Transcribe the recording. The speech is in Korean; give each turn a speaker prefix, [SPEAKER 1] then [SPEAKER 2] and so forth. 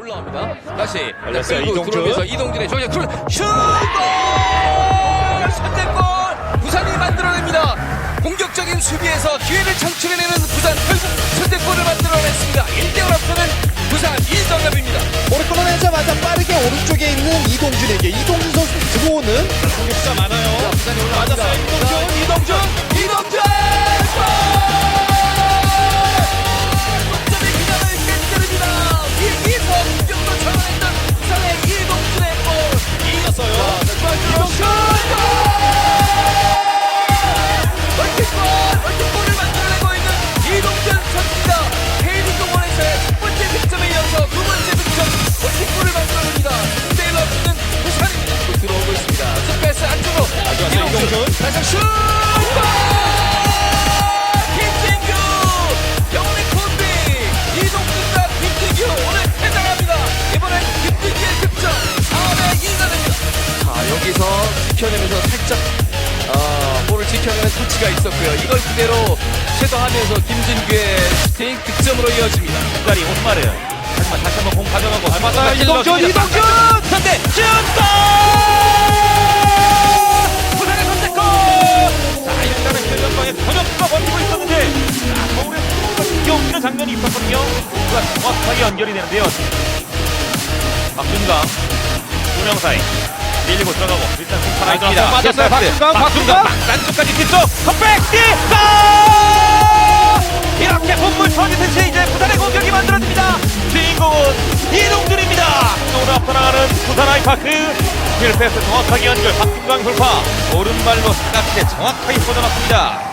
[SPEAKER 1] 올라옵니다. 다시
[SPEAKER 2] 걸렸어요,
[SPEAKER 1] 끌고
[SPEAKER 2] 이동준.
[SPEAKER 1] 들어오면서 이동준의 조작 쿨 슛골 선제골 부산이 만들어냅니다. 공격적인 수비에서 기회를 창출해내는 부산 결국 선제골을 만들어냈습니다. 1대1 앞서는 부산 이정엽입니다.
[SPEAKER 3] 볼을 끊어내자마자 빠르게 오른쪽에 있는 이동준에게 이동준 선수 들어오는
[SPEAKER 2] 공격수가 많아요.
[SPEAKER 1] 부산이 올라갑니다.
[SPEAKER 2] 맞았어요, 이동준.
[SPEAKER 1] 자, 이동준 이동준 이동준. 다시 슛! 골! 김진규! 영원의 콤비! 이동준과 김진규 오늘 대장합니다. 이번엔 김진규의 득점 4대 2가 됩니다. 자 여기서 지켜내면서 살짝 어, 볼을 지켜내는 터치가 있었고요. 이걸 그대로 쇄도하면서 김진규의 슈팅 득점으로 이어집니다.
[SPEAKER 2] 다리 오스마르. 하지만 다시 한번 공 가져가고 잘 맞아요.
[SPEAKER 1] 이동준, 이동준!
[SPEAKER 2] 선대 슛! 장면이 있었거든요. 수가 정확하게 연결이 되는데요. 박준강, 조명사이 밀리고 들어가고 일단 승판합니다.
[SPEAKER 1] 빠졌어요, 박준강, 박준강.
[SPEAKER 2] 안쪽까지 뒤쪽 컵백 뛰어! 이렇게 본물 터지듯이 이제 부산의 공격이 만들어집니다. 주인공은 이동준입니다. 오늘 앞서나가는 부산 아이파크 힐패스 정확하게 연결 박준강 돌파 오른발로 사각지대 정확하게 꽂아놨습니다.